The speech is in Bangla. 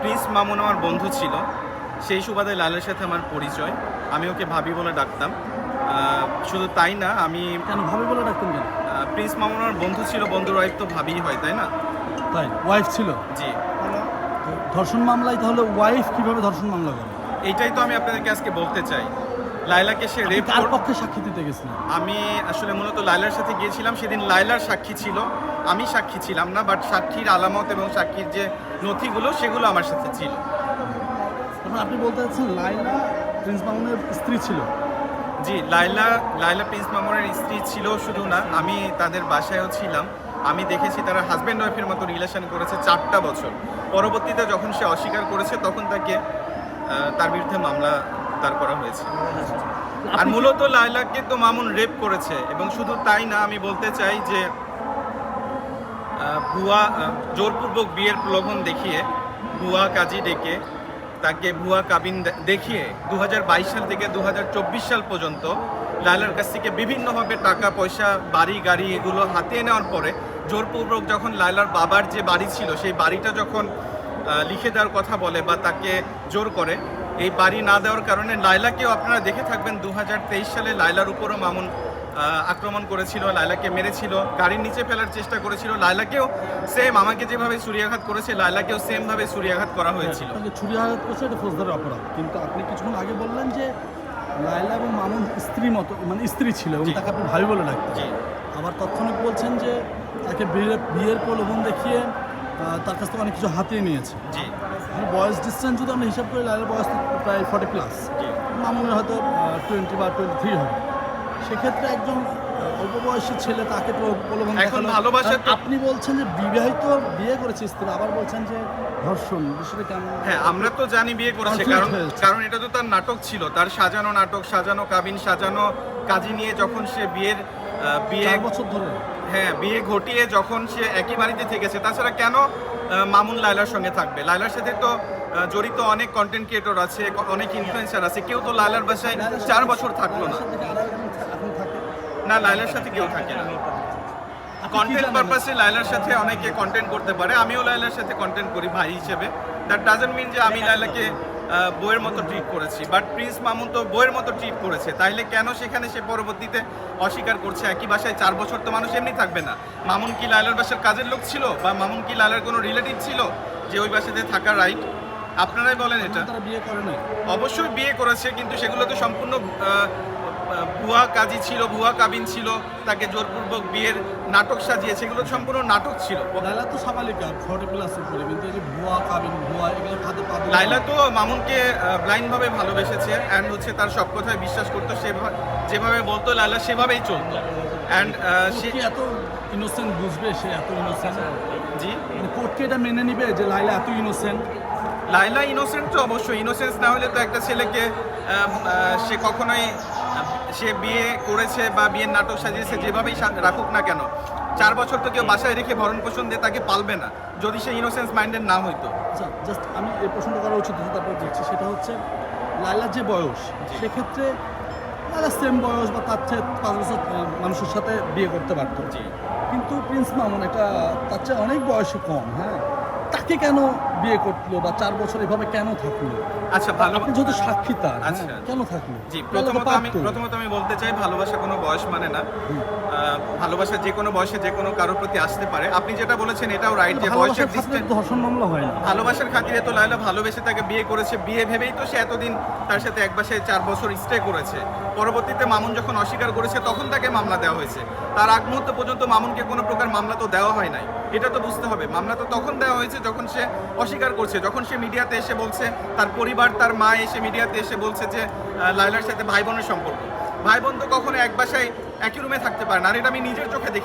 প্রিন্স মামুন আমার বন্ধু ছিল। সেই সুবাদে লালের সাথে আমার পরিচয়। আমি ওকে ভাবি বলে ডাকতাম। শুধু তাই না আমি কেন ভাবি বলে ডাকতাম কেন? প্রিন্স মামুন আমার বন্ধু ছিল বন্ধুর ওয়াইফ তো ভাবি হয় তাই না? তাই ওয়াইফ ছিল? জি। ধর্ষণ মামলায় তাহলে ওয়াইফ কীভাবে ধর্ষণ মামলা করে? এইটাই তো আমি আপনাদেরকে আজকে বলতে চাই। লাইলাকে সে রেপ কার পক্ষে সাক্ষী দিতে গেছিলেন আমি আসলে মূলত লাইলার সাথে গিয়েছিলাম সেদিন লাইলার সাক্ষী ছিল। আমি সাক্ষী ছিলাম না বাট সাক্ষীর আলামত এবং সাক্ষীর যে নথিগুলো সেগুলো আমার সাথে ছিল। আপনি বলতে চাচ্ছেন লাইলা প্রিন্স মামুনের স্ত্রী ছিল? জি লাইলা লাইলা প্রিন্স মামুনের স্ত্রী ছিল শুধু না আমি তাদের বাসায়ও ছিলাম। আমি দেখেছি তারা হাজব্যান্ড ওয়াইফের মতো রিলেশন করেছে চারটা বছর। পরবর্তীতে যখন সে অস্বীকার করেছে তখন তাকে তার বিরুদ্ধে মামলা দাঁড় করা হয়েছে। আর মূলত লাইলাকে তো মামুন রেপ করেছে এবং শুধু তাই না আমি বলতে চাই যে ভুয়া জোরপূর্বক বিয়ের প্রলোভন দেখিয়ে ভুয়া কাজী ডেকে তাকে ভুয়া কাবিন দেখিয়ে দুহাজার বাইশ সাল থেকে দুহাজার চব্বিশ সাল পর্যন্ত লায়লার কাছ থেকে বিভিন্নভাবে টাকা পয়সা বাড়ি গাড়ি এগুলো হাতিয়ে নেওয়ার পরে জোরপূর্বক যখন লায়লার বাবার যে বাড়ি ছিল সেই বাড়িটা যখন লিখে দেওয়ার কথা বলে বা তাকে জোর করে এই বাড়ি না দেওয়ার কারণে লায়লাকেও আপনারা দেখে থাকবেন দু হাজার তেইশ সালে লায়লার উপরও মামুন আক্রমণ করেছিল লায়লাকে মেরেছিল গাড়ির নিচে ফেলার চেষ্টা করেছিল লায়লাকেও সেম আমাকে যেভাবে ছুরিয়াঘাত করেছে লায়লাকেও সেম ভাবে ছুরিয়াঘাত করা হয়েছিল। আপনাকে ছুরি আঘাত করছে এটা ফৌজদারি অপরাধ। কিন্তু আপনি কিছুক্ষণ আগে বললেন যে লাইলা এবং মামুন স্ত্রী মতো মানে স্ত্রী ছিল এবং তাকে আপনি ভাই বলে ডাকতেন। আবার তৎক্ষণিক বলছেন যে তাকে বিয়ের বিয়ের প্রলোভন দেখিয়ে তার কাছ থেকে অনেক কিছু হাতিয়ে নিয়েছে। বয়স ডিস্টেন্স যদি আমরা হিসাব করি লাইলার বয়স প্রায় ফর্টি প্লাস মামুনের হয়তো টোয়েন্টি বা টোয়েন্টি থ্রি হবে। সেক্ষেত্রে একজন অল্প বয়সী ছেলে তাকে প্র- প্রলোভন এখন ভালোবাসা আপনি বলছেন যে বিবাহিত বিয়ে করেছে স্ত্রী আবার বলছেন যে ধর্ষণ বিষয়টা কেমন? হ্যাঁ আমরা তো জানি বিয়ে করেছে কারণ কারণ এটা তো তার নাটক ছিল। তার সাজানো নাটক সাজানো কাবিন সাজানো কাজী নিয়ে যখন সে বিয়ের বিয়ে বছর ধরে। হ্যাঁ বিয়ে ঘটিয়ে যখন সে একই বাড়িতে থেকেছে তাছাড়া কেন মামুন লায়লার সঙ্গে থাকবে? লাইলার সাথে তো জড়িত অনেক কন্টেন্ট ক্রিয়েটর আছে অনেক ইনফ্লুয়েন্সার আছে কেউ তো লাইলার বাসায় চার বছর থাকল না। না লায়লার সাথে কেউ থাকে না। কন্টেন্ট পারপাসে লায়লার সাথে অনেকে কন্টেন্ট করতে পারে আমিও লায়লার সাথে কন্টেন্ট করি ভাই হিসেবে। দ্যাট ডাজন্ট মিন যে আমি লায়লাকে আহ, বইয়ের মতো ট্রিট করেছি। বাট প্রিন্স মামুন তো বইয়ের মতো ট্রিট করেছে। তাইলে কেন সেখানে সে পরবর্তীতে অস্বীকার করছে? একই বাসায় চার বছর তো মানুষ এমনি থাকবে না। মামুন কি লালের বাসার কাজের লোক ছিল? বা মামুন কি লালের কোনো রিলেটিভ ছিল যে ওই বাসাতে থাকা রাইট আপনারাই বলেন এটা। বিয়ে করে অবশ্যই বিয়ে করেছে কিন্তু সেগুলো তো সম্পূর্ণ ভুয়া কাজী ছিল ভুয়া কাবিন ছিল তাকে জোরপূর্বক বিয়ের নাটক সাজিয়েছে সেগুলো সম্পূর্ণ নাটক ছিল। লাইলা তো সাবালিকা ফর্টি প্লাসের পরে কিন্তু এই ভুয়া কাবিন ভুয়া এগুলো পাবে লাইলা তো মামুনকে ব্লাইন্ড ভাবে ভালোবেসেছে অ্যান্ড হচ্ছে তার সব কথায় বিশ্বাস করতো সে যেভাবে বলতো লাইলা সেভাবেই চলতো। অ্যান্ড সে এত ইনোসেন্ট বুঝবে সে এত ইনোসেন্ট জি? মানে কোর্টকে এটা মেনে নিবে যে লাইলা এত ইনোসেন্ট লাইলা ইনোসেন্ট তো অবশ্যই। ইনোসেন্স না হলে তো একটা ছেলেকে সে কখনোই সে বিয়ে করেছে বা বিয়ের নাটক সাজিয়েছে যেভাবেই রাখুক না কেন। চার বছর তো কেউ বাসায় রেখে ভরণ পোষণ দিয়ে তাকে পালবে না যদি সে ইনোসেন্স মাইন্ডের না হইতো। আচ্ছা জাস্ট আমি এই প্রশ্নটা করা উচিত তারপর দেখছি সেটা হচ্ছে লাইলার যে বয়স সেক্ষেত্রে লাইলা সেম বয়স বা তার চেয়ে পাঁচ বছর মানুষের সাথে বিয়ে করতে পারতো। কিন্তু প্রিন্স মামুন এটা তার চেয়ে অনেক বয়সে কম হ্যাঁ? তাকে কেন বিয়ে করল বা চার বছর এভাবে কেন থাকল? আচ্ছা ভালো আপনি যেহেতু সাক্ষী তার হ্যাঁ, আচ্ছা। কেন থাকল? জি প্রথমত আমি প্রথমত আমি বলতে চাই ভালোবাসা কোনো বয়স মানে না। ভালোবাসা যে কোনো বয়সে যে কোনো কারোর প্রতি আসতে পারে। আপনি যেটা বলেছেন এটাও রাইট যে বয়সের ডিস্টেন্স ধর্ষণ মামলা হয় না। ভালোবাসার খাতিরে তো লায়লা ভালোবেসে তাকে বিয়ে করেছে। বিয়ে ভেবেই তো সে এতদিন তার সাথে এক বাসায় চার বছর স্টে করেছে। পরবর্তীতে মামুন যখন অস্বীকার করেছে তখন তাকে মামলা দেওয়া হয়েছে। তার আগ মুহূর্ত পর্যন্ত মামুনকে কোনো প্রকার মামলা তো দেওয়া হয় নাই। এটা তো বুঝতে হবে। মামলা তো তখন দেওয়া হয়েছে যখন সে অস্বীকার করছে। যখন সে মিডিয়াতে এসে বলছে, তার পরিবার, তার মা এসে মিডিয়াতে এসে বলছে যে লাইলার সাথে ভাই বোনের সম্পর্ক। ভাই বোন তো কখনো এক বাসায় একই রুমে থাকতে পারে না। আর এটা আমি নিজের চোখে দেখেছি।